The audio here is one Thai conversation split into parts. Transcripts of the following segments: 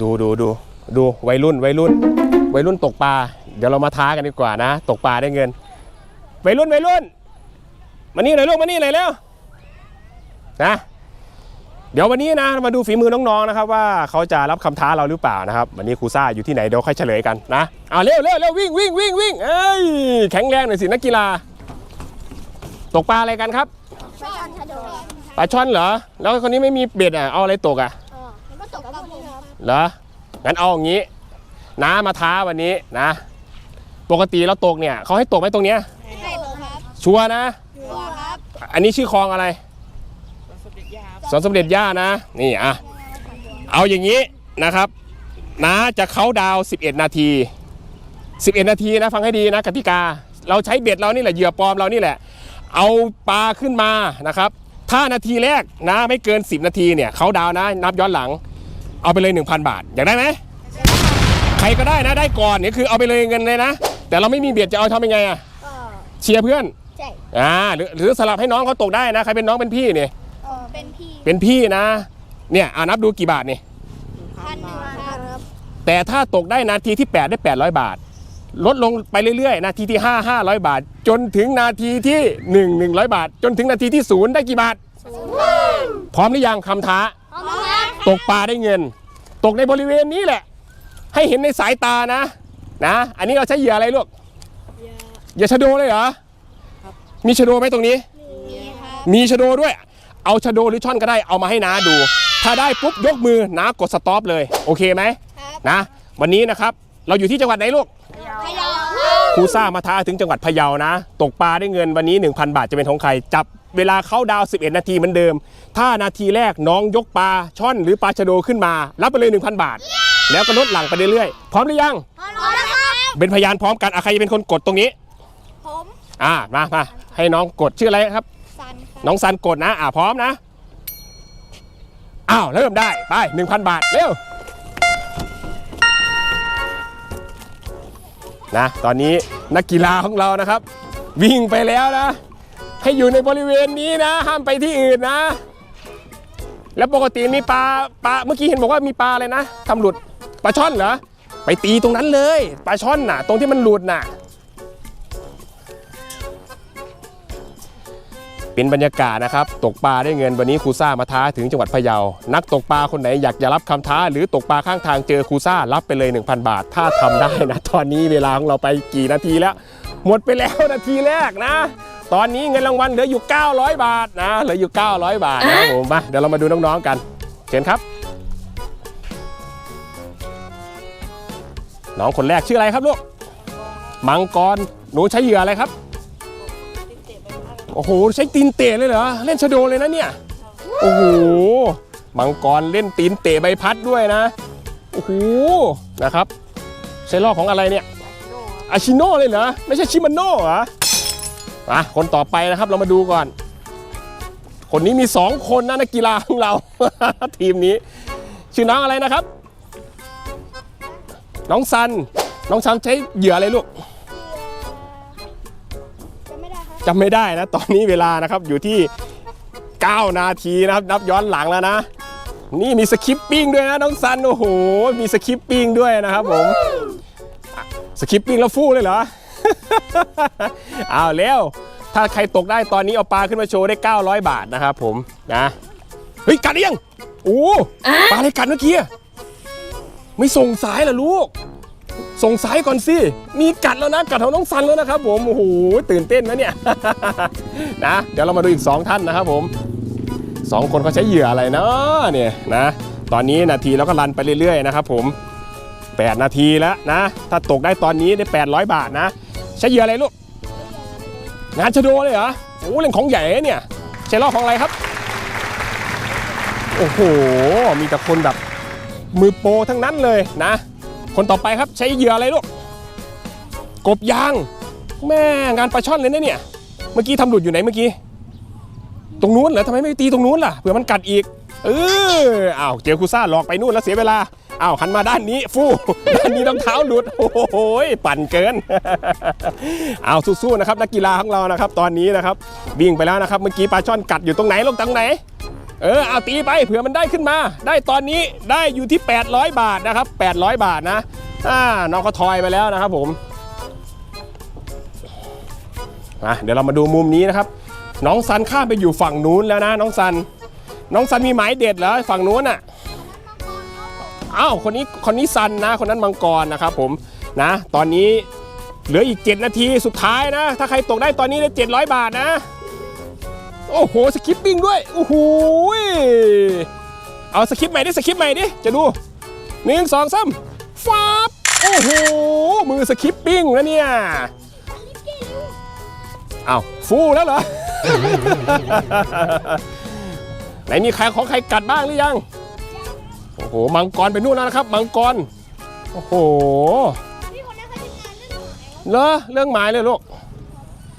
ดูดูดูดูวัยรุ่นวัยรุ่นวัยรุ่นตกปลาเดี๋ยวเรามาท้ากันดีกว่านะ ตกปลาได้เงินวัยรุ่นวัยรุ่น มานี่หน่อยลูกมานี่หน่อยเร็วนะเดี๋ยววันนี้นะมาดูฝีมือน้องๆนะครับ ว่าเขาจะรับคำท้าเราหรือเปล่านะครับ วันนี้ครูซ่าอยู่ที่ไหนเดี๋ยวค่อยเฉลยกันนะเอาเร็วเร็วเร็ววิ่งวิ่งวิ่งวิ่งเอ้ยแข็งแรงหน่อยสินักกีฬา ตกปลาอะไรกันครับช่อนชะโดปลาช่อนเหรอ แล้วคนนี้ไม่มีเบ็ดอะเอาอะไรตกอะ เหรองั้นเอาอย่างนี้น้ามาท้าวันนี้นะ ปกติเราตกเนี่ยเขาให้ตกไหมตรงเนี้ยใช่ครับชัวร์นะ ชัวร์ครับ อันนี้ชื่อคลองอะไรสวนสมเด็จย่านะ นี่อะเอาอย่างนี้นะครับน้าจะเขาน์ดาวน์11 นาที 11 นาทีนะฟังให้ดีนะกติกา เราใช้เบ็ดเรานี่แหละเหยื่อปลอมเรานี่แหละ เอาปลาขึ้นมานะครับ ถ้านาทีแรกนะไม่เกิน 10 นาทีเนี่ยเขาน์ดาวน์นะนับย้อนหลัง เอาไปเลย 1,000 บาท อยากได้ไหมใครก็ได้นะได้ก่อนเนี่ยคือเอาไปเลยเงินเลยนะ แต่เราไม่มีเบียดจะเอาทำยังไงอะก็เชียร์เพื่อนใช่อ่าหรือหรือสลับให้น้องเขาตกได้นะใครเป็นน้องเป็นพี่เนี่ยเออเป็นพี่เป็นพี่นะเนี่ยอ่านับดูกี่บาทนี่พันหนึ่งครับ แต่ถ้าตกได้นาทีที่ 8 ได้ 800 บาท ลดลงไปเรื่อยๆ นาทีที่ 5 500 บาท จนถึงนาทีที่ 1 100 บาท จนถึงนาทีที่ 0 ได้กี่บาท พร้อมหรือยังคำท้าพร้อมครับ ตกปลาได้เงิน ตกในบริเวณนี้แหละ ให้เห็นในสายตานะ นะ อันนี้เราใช้เหยื่ออะไรลูกเหยื่อชะโดเลยเหรอมีชะโดไหมตรงนี้นี่ครับมีชะโดด้วย เอาชะโดหรือช่อนก็ได้เอามาให้น้าดู ถ้าได้ปุ๊บยกมือน้ากดสต็อปเลย โอเคไหมครับนะ วันนี้นะครับเราอยู่ที่จังหวัดไหนลูกพะเยาครับครูซ่ามาท้าถึงจังหวัดพะเยานะ ตกปลาได้เงินวันนี้ 1,000 บาทจะเป็นของใครจับ เวลาเข้าดาวน์11 นาทีเหมือนเดิม ถ้านาทีแรกน้องยกปลาช่อนหรือปลาชะโดขึ้นมา รับไปเลย 1,000 บาท แล้วก็ลดหลังไปเรื่อยๆ พร้อมหรือยัง พร้อมแล้วครับเป็นพยานพร้อมกันอะใครจะเป็นคนกดตรงนี้ ผมอ่ามามาให้น้องกดชื่ออะไรครับ ซันครับน้องซันกดนะอ่าพร้อมนะอ้าวเริ่มได้ไป 1,000 บาทเร็วนะตอนนี้นักกีฬาของเรานะครับ วิ่งไปแล้วนะ ให้อยู่ในบริเวณนี้นะ ห้ามไปที่อื่นนะ แล้วปกติมีปลาปลาเมื่อกี้เห็นบอกว่ามีปลาอะไรนะทำหลุดปลาช่อนเหรอไปตีตรงนั้นเลยปลาช่อนน่ะ ตรงที่มันหลุดน่ะ เป็นบรรยากาศนะครับ ตกปลาได้เงินวันนี้ครูซ่ามาท้าถึงจังหวัดพะเยา นักตกปลาคนไหนอยากจะรับคำท้า หรือตกปลาข้างทางเจอครูซ่ารับไปเลย 1,000 บาท ถ้าทำได้นะ ตอนนี้เวลาของเราไปกี่นาทีแล้ว หมดไปแล้วนาทีแรกนะ ตอนนี้เงินรางวัลเหลืออยู่ 900 บาทนะเหลืออยู่ 900 บาทนะครับผมมาเดี๋ยวเรามาดูน้องๆกันเชิญครับ น้องคนแรกชื่ออะไรครับลูกมังกรหนูใช้เหยื่ออะไรครับโอ้โหใช้ตีนเตะเลยเหรอเล่นชะโดเลยนะเนี่ยโอ้โหมังกรเล่นตีนเตะใบพัดด้วยนะโอ้โหนะครับใช้ลอกของอะไรเนี่ยอาชิโน่เลยเหรอไม่ใช่ชิมาโน่เหรอ อะคนต่อไปนะครับเรามาดูก่อน คนนี้มี 2 คนนะนักกีฬาของเรา ทีมนี้ ชื่อน้องอะไรนะครับ น้องซัน น้องซันใช้เหยื่ออะไรลูกจะไม่ได้ครับจำไม่ได้นะ ตอนนี้เวลานะครับอยู่ที่ 9 นาทีนะครับ นับย้อนหลังแล้วนะ นี่มีสคริปปิ้งด้วยนะน้องซัน โอ้โห มีสคริปปิ้งด้วยนะครับผมอะสคริปปิ้งแล้วฟู่เลยเหรอ เอาแล้วถ้าใครตกได้ตอนนี้เอาปลาขึ้นมาโชว์ได้ 900 บาทนะครับผมนะเฮ้ยกัดหรือยังโอ้ปลาอะไรกัดเมื่อกี้อะไม่ส่งสายเหรอลูก ส่งสายก่อนสิมีกัดแล้วนะกัดของน้องซันแล้วนะครับผมโอ้โหตื่นเต้นนะเนี่ยนะเดี๋ยวเรามาดูอีก 2 ท่านนะครับผมสองคนเขาใช้เหยื่ออะไรนะเนี่ยนะ ตอนนี้นาทีแล้วก็รันไปเรื่อยๆนะครับผม 8 นาทีแล้วนะ ถ้าตกได้ตอนนี้ได้ 800 บาทนะ ใช้เหยื่ออะไรลูก งานชะโดเลยเหรอโอ้เล่นของใหญ่เนี่ยใช้ลอของอะไรครับ โอ้โห มีแต่คนแบบมือโปรทั้งนั้นเลยนะ คนต่อไปครับใช้เหยื่ออะไรลูก กบยาง แม่งานปลาช่อนเลยนะเนี่ย เมื่อกี้ทำหลุดอยู่ไหนเมื่อกี้ ตรงนู้นเหรอทำไมไม่ตีตรงนู้นล่ะ เผื่อมันกัดอีก เอออ้าวเจอครูซ่าหลอกไปนู่นแล้วเสียเวลา อ้าวหันมาด้านนี้ฟู่ด้านนี้รองเท้าหลุดโอ้โหปั่นเกินอ้าวสู้ๆนะครับนักกีฬาของเรานะครับ ตอนนี้นะครับวิ่งไปแล้วนะครับ เมื่อกี้ปลาช่อนกัดอยู่ตรงไหนลงตรงไหน เออเอาตีไปเผื่อมันได้ขึ้นมา ได้ตอนนี้ได้อยู่ที่ 800 บาทนะครับ 800 บาทนะอ่าน้องก็ทอยไปแล้วนะครับผมมาเดี๋ยวเรามาดูมุมนี้นะครับ น้องซันข้ามไปอยู่ฝั่งนู้นแล้วนะ น้องซัน น้องซันมีหมายเด็ดเหรอฝั่งนู้นอะ อ้าวคนนี้คนนี้ซันนะ คนนั้นมังกรนะครับผมนะ ตอนนี้เหลืออีก 7 นาทีสุดท้ายนะ ถ้าใครตกได้ตอนนี้ได้700 บาทนะ โอ้โหสคิปปิ้งด้วยโอ้โหเอาสคิปใหม่ดิสคิปใหม่ดิจะดูหนึ่งสองสามฟ้าบโอ้โหมือสคิปปิ้งนะเนี่ยเอาฟูแล้วเหรอไหนมีใครของใครกัดบ้างหรือยัง โอ้โห มังกรไปนู่นแล้วนะครับ มังกร โอ้โหพี่คนนี้เคยทำงานเรื่องหมาเหรอเรื่องหมายเลยลูก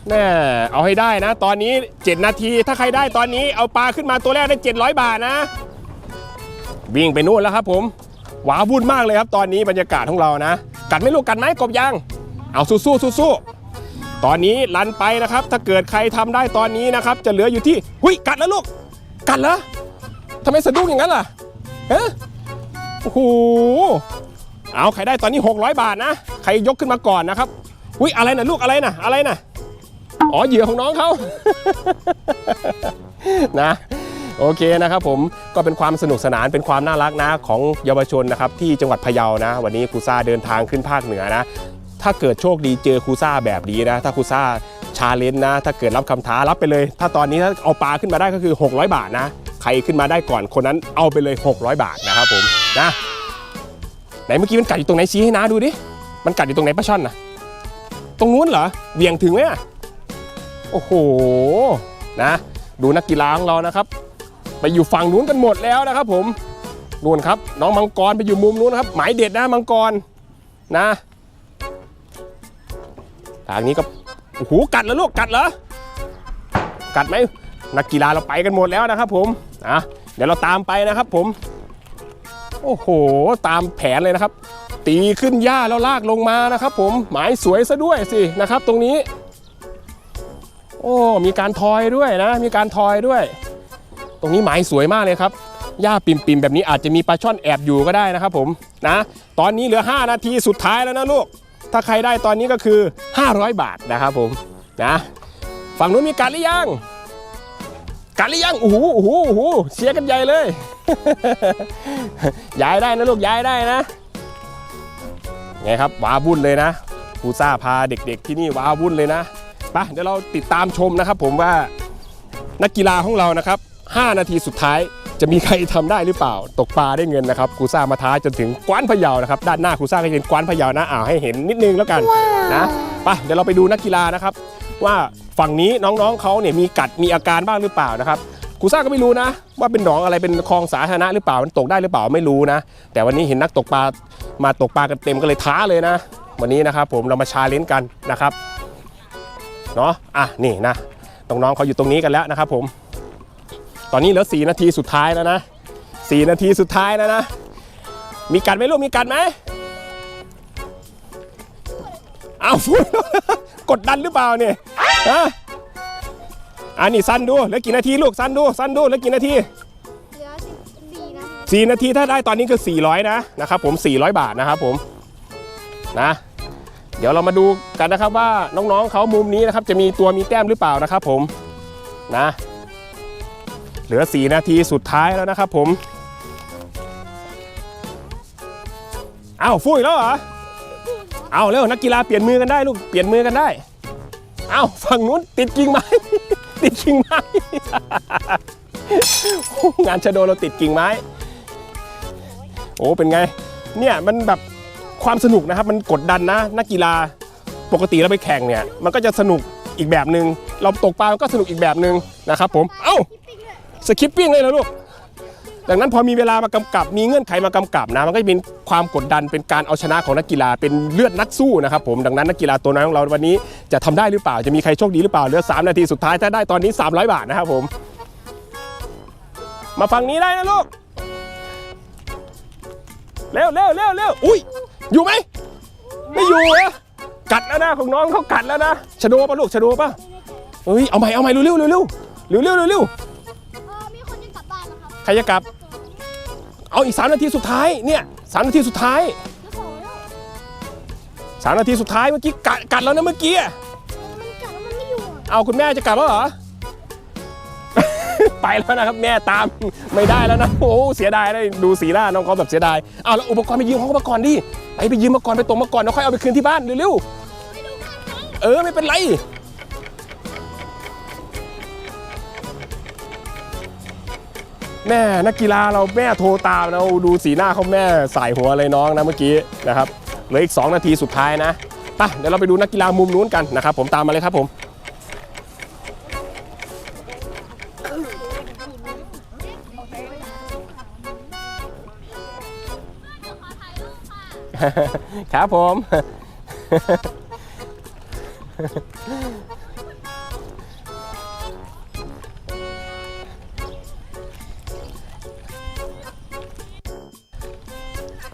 แน่เอาให้ได้นะ ตอนนี้ 7 นาที ถ้าใครได้ตอนนี้เอาปลาขึ้นมาตัวแรกได้ 700 บาทนะ วิ่งไปนู่นแล้วครับผมหวาวุ่นมากเลยครับ ตอนนี้บรรยากาศของเรานะ กัดไม่ลูกกัดไหมกบยางเอาสู้สู้สู้สู้ตอนนี้ลันไปนะครับ ถ้าเกิดใครทำได้ตอนนี้นะครับ จะเหลืออยู่ที่หุยกัดแล้วลูก กัดเหรอทำไมสะดุ้งอย่างนั้นล่ะฮะ โอ้โหเอาใครได้ตอนนี้ 600 บาทนะ ใครยกขึ้นมาก่อนนะครับหุยอะไรนะลูกอะไรนะอะไรนะอ๋อเหยื่อของน้องเขา นะ โอเคนะครับผมก็เป็นความสนุกสนานเป็นความน่ารักนะของเยาวชนนะครับที่จังหวัดพะเยานะ วันนี้ครูซาเดินทางขึ้นภาคเหนือนะ ถ้าเกิดโชคดีเจอครูซาแบบนี้นะ ถ้าครูซาชาเลนจ์นะ ถ้าเกิดรับคำท้ารับไปเลย ถ้าตอนนี้ถ้าเอาปลาขึ้นมาได้ก็คือ 600 บาทนะ ใครขึ้นมาได้ก่อนคนนั้นเอาไปเลย 600 บาทนะครับผมนะไหนเมื่อกี้มันกัดอยู่ตรงไหนชี้ให้น้าดูดิมันกัดอยู่ตรงไหนปลาช่อนนะตรงนู้นเหรอเหวี่ยงถึงไหมอะโอ้โหนะ ดูนักกีฬาของเรานะครับ ไปอยู่ฝั่งนู้นกันหมดแล้วนะครับ ผมนู่นครับ น้องมังกรไปอยู่มุมนู้นครับ หมายเด็ดนะมังกรนะทางนี้ก็โอ้โหกัดแล้วลูกกัดเหรอกัดไหม นักกีฬาเราไปกันหมดแล้วนะครับผมอะเดี๋ยวเราตามไปนะครับผม โอ้โห ตามแผนเลยนะครับ ตีขึ้นหญ้าแล้วลากลงมานะครับผมหมายสวยซะด้วยสินะครับ ตรงนี้ โอ้มีการทอยด้วยนะ มีการทอยด้วย ตรงนี้หมายสวยมากเลยครับหญ้าปิ่มๆแบบนี้อาจจะมีปลาช่อนแอบอยู่ก็ได้นะครับผมนะตอนนี้เหลือ 5 นาทีสุดท้ายแล้วนะลูก ถ้าใครได้ตอนนี้ก็คือ 500 บาทนะครับผมนะฝั่งนู้นมีกัดหรือยัง กัดหรือยังโอ้โหโอ้โหโอ้โหเชียร์กันใหญ่เลย ย้ายได้นะลูกย้ายได้นะ ไงครับว้าวุ่นเลยนะครูซ่าพาเด็กๆที่นี่ว้าวุ่นเลยนะไปเดี๋ยวเราติดตามชมนะครับ ผมว่านักกีฬาของเรานะครับ 5 นาทีสุดท้ายจะมีใครทำได้หรือเปล่า ตกปลาได้เงินนะครับครูซ่ามาท้าจนถึงกวานพะเยานะครับ ด้านหน้าครูซ่าก็จะเป็นกวานพะเยานะอ่าวให้เห็นนิดนึงแล้วกันนะไปเดี๋ยวเราไปดูนักกีฬานะครับ ว่าฝั่งนี้น้องๆเขาเนี่ยมีกัดมีอาการบ้างหรือเปล่านะครับครูซ่าก็ไม่รู้นะ ว่าเป็นหนองอะไรเป็นคลองสาธารณะหรือเปล่ามันตกได้หรือเปล่าไม่รู้นะ แต่วันนี้เห็นนักตกปลามาตกปลากันเต็มก็เลยท้าเลยนะ วันนี้นะครับผมเรามาชาเลนจ์กันนะครับเนาะอะนี่นะตรงน้องเขาอยู่ตรงนี้กันแล้วนะครับ ผม ตอนนี้เหลือ4นาทีสุดท้ายแล้วนะ4นาทีสุดท้ายแล้วนะ มีกัดไหมลูกมีกัดไหมเอาฟุ้ กดดันหรือเปล่าเนี่ยฮะอันนี้สั้นดูเหลือกี่นาทีลูกสั้นดูสั้นดูเหลือกี่นาทีเหลือสิบสี่นะ4นาทีถ้าได้ตอนนี้คือ 400 นะนะครับผม 400 บาทนะครับผมนะ เดี๋ยวเรามาดูกันนะครับว่าน้องๆเขามุมนี้นะครับ จะมีตัวมีแต้มหรือเปล่านะครับผมนะ เหลือ 4 นาทีสุดท้ายแล้วนะครับผมอ้าวฟุ้ยแล้วเหรอ เอาเร็วนักกีฬาเปลี่ยนมือกันได้ลูกเปลี่ยนมือกันได้ เอาฝั่งนู้นติดกิ่งไม้ติดกิ่งไม้งานชะโดเราติดกิ่งไม้ โอ้เป็นไง เนี่ยมันแบบความสนุกนะครับ มันกดดันนะ นักกีฬาปกติเราไปแข่งเนี่ย มันก็จะสนุกอีกแบบหนึ่งเราตกปลาก็สนุกอีกแบบหนึ่งนะครับผม เอ้าสคิปปิ้งเลยนะลูก ดังนั้นพอมีเวลามากำกับ มีเงื่อนไขมากำกับนะมันก็เป็นความกดดันเป็นการเอาชนะของนักกีฬาเป็นเลือดนักสู้นะครับผมดังนั้นนักกีฬาตัวน้อยของเราวันนี้จะทำได้หรือเปล่าจะมีใครโชคดีหรือเปล่าเหลือ 3 นาทีสุดท้ายถ้าได้ตอนนี้ 300 บาทนะครับผม มาฝั่งนี้ได้นะลูกเร็วเร็วเร็วเร็วอุ้ยอยู่ไหมไม่อยู่นะกัดแล้วนะของน้องเขากัดแล้วนะชะโดป่ะลูกชะโดป่ะเฮ้ยเอาใหม่เอาใหม่เร็วเร็วเร็วเร็วเร็วเร็วเร็วมีคนยังกลับบ้านนะครับใครจะกลับ เอาอีกสามนาทีสุดท้ายเนี่ยสามนาทีสุดท้ายแล้วสองแล้วสามนาทีสุดท้ายเมื่อกี้กัดกัดแล้วนะเมื่อกี้อะมันกัดแล้วมันไม่อยู่อะเอาคุณแม่จะกลับแล้วเหรอ ไปแล้วนะครับแม่ตามไม่ได้แล้วนะโอ้เสียดายเลยดูสีหน้าน้องเขาแบบเสียดายเอาแล้วอุปกรณ์ไปยืมของเขามาก่อนดิไปไปยืมมาก่อนไปตรงมาก่อนแล้วค่อยเอาไปคืนที่บ้านเร็วๆเออไม่เป็นไร แม่นักกีฬาเราแม่โทรตามนะดูสีหน้าเขาแม่สายหัวเลยน้องนะเมื่อกี้นะครับเหลืออีก 2 นาทีสุดท้ายนะไปเดี๋ยวเราไปดูนักกีฬามุมนู้นกันนะครับ ผมตามมาเลยครับผมครับผม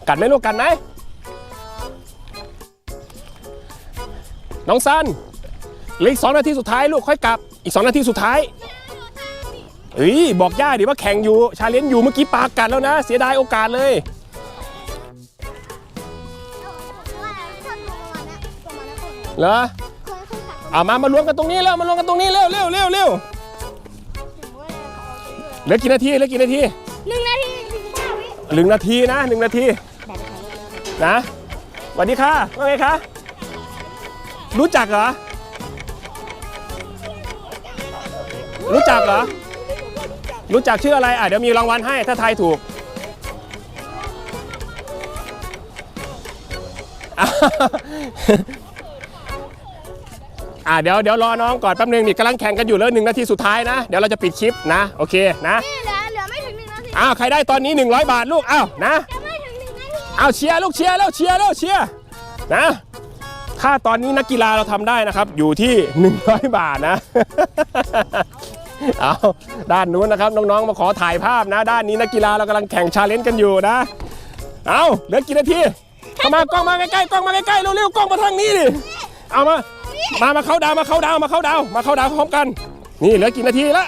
กัดไหมลูกกัดไหมน้องซันเหลืออีกสองนาทีสุดท้ายลูกค่อยกลับ อีกสองนาทีสุดท้ายเอ้ยบอกย่าดิว่าแข่งอยู่ชาเลนจ์อยู่เมื่อกี้ปากกัดแล้วนะ เสียดายโอกาสเลยว่าคนประมาณนี้ประมาณนั้นคนเหรอคนคนขับเอามามารวมกันตรงนี้แล้วมารวมกันตรงนี้เร็วเร็วเร็วเร็วเหลือกี่นาทีเหลือกี่นาทีหนึ่งนาทีสี่สิบห้าวิหนึ่งนาทีนะหนึ่งนาที นะสวัสดีค่ะว่าไงคะรู้จักเหรอ รู้จักเหรอ รู้จักชื่ออะไรอะเดี๋ยวมีรางวัลให้ถ้าทายถูกอะเดี๋ยวเดี๋ยวรอน้องก่อนแป๊บนึงนี่กำลังแข่งกันอยู่แล้วหนึ่งนาทีสุดท้ายนะ เดี๋ยวเราจะปิดคลิปนะ โอเคนะนี่เหลือเหลือไม่ถึงหนึ่งนาทีอ้าวใครได้ตอนนี้ 100 บาทลูกอ้าวนะ เอาเชียร์ลูกเชียร์แล้วเชียร์แล้วเชียร์นะถ้าตอนนี้นักกีฬาเราทำได้นะครับ อยู่ที่ 100 บาทนะ เอาด้านนู้นนะครับ น้องๆมาขอถ่ายภาพนะ ด้านนี้นักกีฬาเรากำลังแข่งชาเลนจ์กันอยู่นะ เอาเหลือกี่นาทีเข้ามากล้องมาใกล้ๆกล้องมาใกล้ๆเร็วๆกล้องมาทางนี้ดิเอามามามาเข้าดาวมาเข้าดาวมาเข้าดาวมาเข้าดาวพร้อมกัน นี่เหลือกี่นาทีละ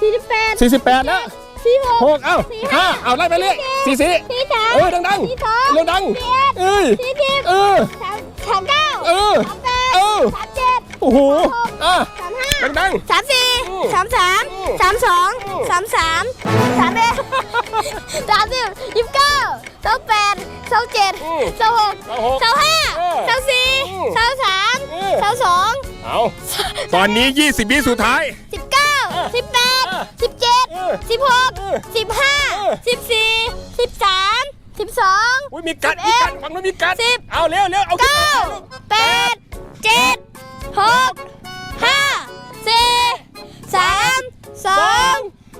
สี่สิบแปด48แล้ว สี่หกหกเอ้าห้าเอาไล่ไปเรื่อยสี่สี่สี่สามเออดังสี่สองๆเร็วดังสี่เอ็ดเอ้ยสี่สิบเออ สามสามเก้าเออสามแปดเออ สามเจ็ดโอ้โหอะสามห้าดัง สามสี่อืมสามสามอืมสามสองอืม สามสามสามเอ็ดสามสิบยี่สิบเก้าสามแปดสามเจ็ดอืม สามหกสามหกสามห้าเออสามสี่อืมสามสามเออ สามสองๆเอาตอนนี้ 20วิสุดท้าย สิบเก้าเออสิบแปดเออสิบเจ็ดเออสิบหกเออสิบห้าเออสิบสี่สิบสามสิบสองอุ้ยมีกัดสิมีบเอ็ดกัดฝั่งนู้นมีกัดสิบเอาเร็วเร็วเอาขึ้นเก้ามาลูกแปดเจ็ดหกห้าสี่สามสอง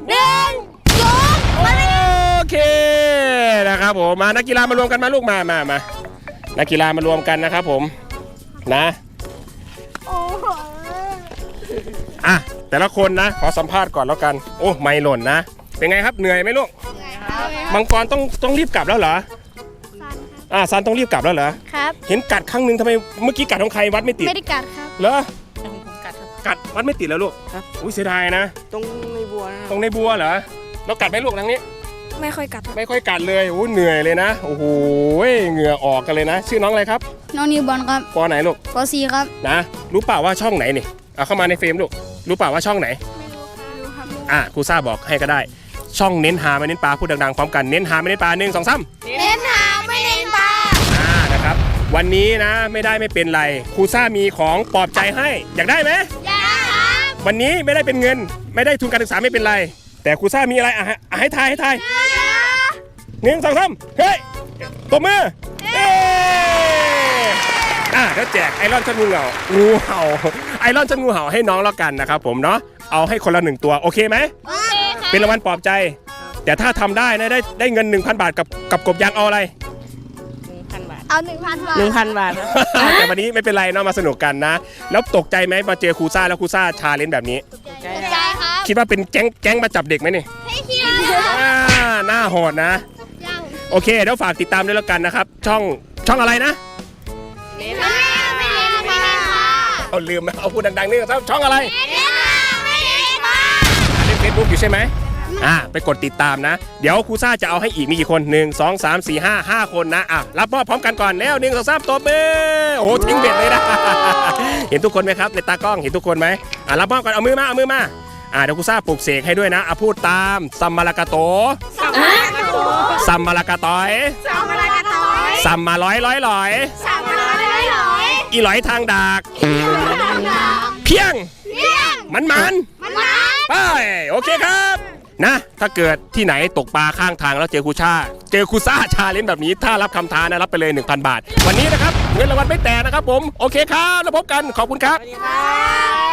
หนึ่งศูนย์มาเลยโอเคนะครับผมมานักกีฬามารวมกันมาลูกมามามานักกีฬามารวมกันนะครับผมนะโอ้โหอะ แต่ละคนนะ ขอสัมภาษณ์ก่อนแล้วกัน โอ้ไม่หล่นนะ เป็นไงครับเหนื่อยไหมลูกมังกรต้องต้องรีบกลับแล้วเหรออ่าซันต้องรีบกลับแล้วเหรอครับ เห็นกัดครั้งหนึ่งทำไมเมื่อกี้กัดของใครวัดไม่ติดไม่ได้กัดครับเหรอแต่ของผมกัดครับกัดวัดไม่ติดแล้วลูกครับอุ้ยเสียดายนะตรงในบัวนะคตรับรงในบัวเหรอเรากัดไหมลูกทางนี้ ไม่ค่อยกัดครับไม่ค่อยกัดเลยโอ้เหนื่อยเลยนะโอ้โหเหงื่อออกกันเลยนะ ชื่อน้องอะไรครับ น้องนิวบอลครับปอไหนลูกปอซีครับนะ รู้เปล่าว่าช่องไหนนี่เอาเข้ามาในเฟรมลูก รู้เปล่าว่าช่องไหน อะครูซ่าบอกให้ก็ได้ ช่องเน้นหาไม่เน้นปลาพูดดังๆพร้อมกันเน้นหาไม่เน้นปลาหนึ่งสองสามเน้นหาไม่เน้นปลาอ่านะครับ วันนี้นะไม่ได้ไม่เป็นไรครูซ่ามีของปลอบใจให้อยากได้ไหมอย่าครับวันนี้ไม่ได้เป็นเงิน ไม่ได้ทุนการศึกษาไม่เป็นไร แต่ครูซ่ามีอะไรอะฮะอะให้ทายให้ทายหนึ่งสองสามเฮ้ยตบมือเอ้อะแล้วแจกไอรอนชันงูเห่างูเห่า ไอรอนชันงูเห่าให้น้องแล้วกันนะครับผมเนาะเอาให้คนละหนึ่งตัวโอเคไหมโอเคครับเป็นรางวัลปลอบใจ แต่ถ้าทำได้นะได้ได้เงิน 1,000 บาทกับกับกบยางเอาอะไร หนึ่งพันบาทเอาหนึ่งพันบาทหนึ่งพันบาทครับแต่วันนี้ไม่เป็นไรเนาะมาสนุกกันนะ แล้วตกใจไหมมาเจอครูซ่าแล้วครูซ่าชาเลนจ์แบบนี้ใจใจครับคิดว่าเป็นแก๊งแก๊งมาจับเด็กไหมนี่ให้คิดอ่าหน้าโหดนะโอเคเดี๋ยวฝากติดตามด้วยแล้วกันนะครับ ช่องช่องอะไรนะ เอาลืมนะเอาพูดดังๆนี่ครับช่องอะไรเน้นหาไม่เน้นปลาเล่นเฟซบุ๊กอยู่ใช่ไหมไอ่าไปกดติดตามนะ เดี๋ยวครูซ่าจะเอาให้อีกมีกี่คน 1 2 3 4 5 5 คนนะอะรับมอบพร้อมกันก่อนแล้วหนึ่งสองสามตัวเบ้โอ้โหทิ้งเบ็ดเลยนะ เห็นทุกคนไหมครับในตากล้องเห็นทุกคนไหมอะรับมอบก่อนเอามือมาเอามือมาอ่าเดี๋ยวครูซ่าปลุกเสกให้ด้วยนะอะพูดตามซัมมาลากาโตสัมมาระโตซัมมาลากาตอยสัมมาระโตซัมมาร้อยร้อยร้อยสัมมาระโต อีหลอยทางดาก เพียงเลี้ยงมันมันมันมันไปโอเคครับ นะ ถ้าเกิดที่ไหนตกปลาข้างทางแล้วเจอครูชา เจอครูซ่าชาเลนจ์แบบนี้ ถ้ารับคำท้านะรับไปเลย 1,000 บาท วันนี้นะครับ เงินรางวัลไม่แตกนะครับผม โอเคครับ แล้วพบกัน ขอบคุณครับสวัสดีครับ